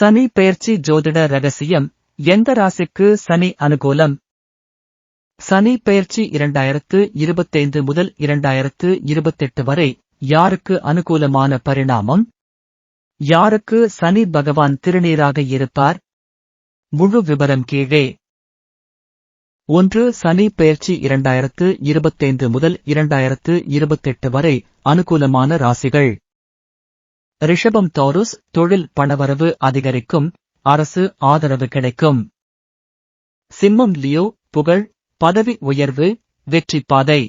சனி பெயர்ச்சி ஜோதிட ரகசியம் எந்த ராசிக்கு சனி அனுகூலம்? சனி பெயர்ச்சி இரண்டாயிரத்து இருபத்தைந்து முதல் இரண்டாயிரத்து இருபத்தெட்டு வரை யாருக்கு அனுகூலமான பரிணாமம்? யாருக்கு சனி பகவான் திருநீராக இருப்பார்? முழு விவரம் கீழே. ஒன்று சனி பெயர்ச்சி இரண்டாயிரத்து இருபத்தைந்து முதல் இரண்டாயிரத்து இருபத்தெட்டு வரை அனுகூலமான ராசிகள். ரிஷபம் தோருஸ் தொழில் பணவரவு அதிகரிக்கும் அரசு ஆதரவு கிடைக்கும். சிம்மம் லியோ புகழ் பதவி உயர்வு வெற்றி பாதை.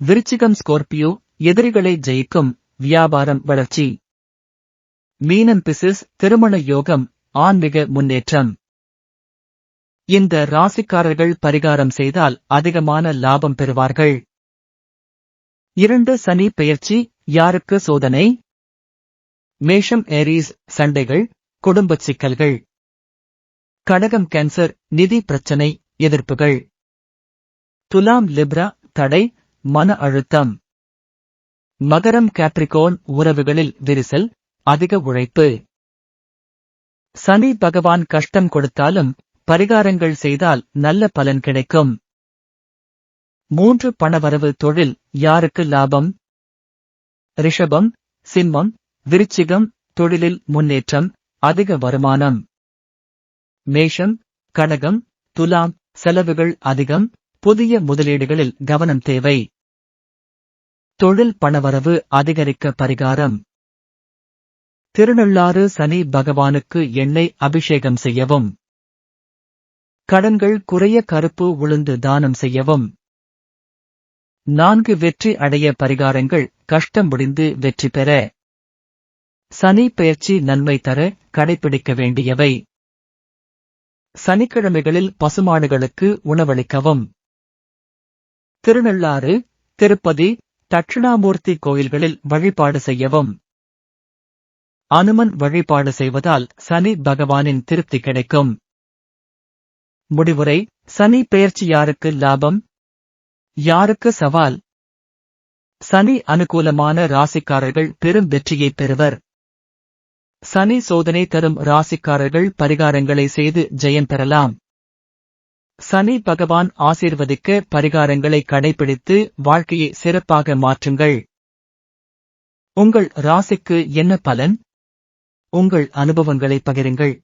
விருச்சிகம் ஸ்கோர்பியோ எதிரிகளை ஜெயிக்கும் வியாபாரம் வளர்ச்சி. மீனம் பிசிஸ் திருமண யோகம் ஆன்மீக முன்னேற்றம். இந்த ராசிக்காரர்கள் பரிகாரம் செய்தால் அதிகமான லாபம் பெறுவார்கள். இரண்டு சனி பெயர்ச்சி யாருக்கு சோதனை? மேஷம் ஏரீஸ் சண்டைகள் குடும்ப சிக்கல்கள். கடகம் கேன்சர் நிதி பிரச்சனை எதிர்ப்புகள். துலாம் லிப்ரா தடை மன அழுத்தம். மகரம் கேப்ரிகோன் உறவுகளில் விரிசல் அதிக உழைப்பு. சனி பகவான் கஷ்டம் கொடுத்தாலும் பரிகாரங்கள் செய்தால் நல்ல பலன் கிடைக்கும். மூன்று பணவரவு தொழில் யாருக்கு லாபம்? ரிஷபம் சிம்மம் விருச்சிகம் தொழிலில் முன்னேற்றம் அதிக வருமானம். மேஷம் கடகம் துலாம் செலவுகள் அதிகம் புதிய முதலீடுகளில் கவனம் தேவை. தொழில் பணவரவு அதிகரிக்க பரிகாரம். திருநள்ளாறு சனி பகவானுக்கு எண்ணெய் அபிஷேகம் செய்யவும். கடன்கள் குறைய கருப்பு உளுந்து தானம் செய்யவும். நான்கு வெற்றி அடைய பரிகாரங்கள் கஷ்டம் முடிந்து வெற்றி பெற. சனி பெயர்ச்சி நன்மை தர கடைபிடிக்க வேண்டியவை. சனிக்கிழமைகளில் பசுமாடுகளுக்கு உணவளிக்கவும். திருநள்ளாறு திருப்பதி தட்சிணாமூர்த்தி கோயில்களில் வழிபாடு செய்யவும். அனுமன் வழிபாடு செய்வதால் சனி பகவானின் திருப்தி கிடைக்கும். முடிவுரை சனி பெயர்ச்சி யாருக்கு லாபம்? யாருக்கு சவால்? சனி அனுகூலமான ராசிக்காரர்கள் பெரும் வெற்றியை பெறுவர். சனி சோதனை தரும் ராசிக்காரர்கள் பரிகாரங்களை செய்து ஜெயம் பெறலாம். சனி பகவான் ஆசீர்வதிக்க பரிகாரங்களை கடைபிடித்து வாழ்க்கையை சிறப்பாக மாற்றுங்கள். உங்கள் ராசிக்கு என்ன பலன்? உங்கள் அனுபவங்களை பகிருங்கள்.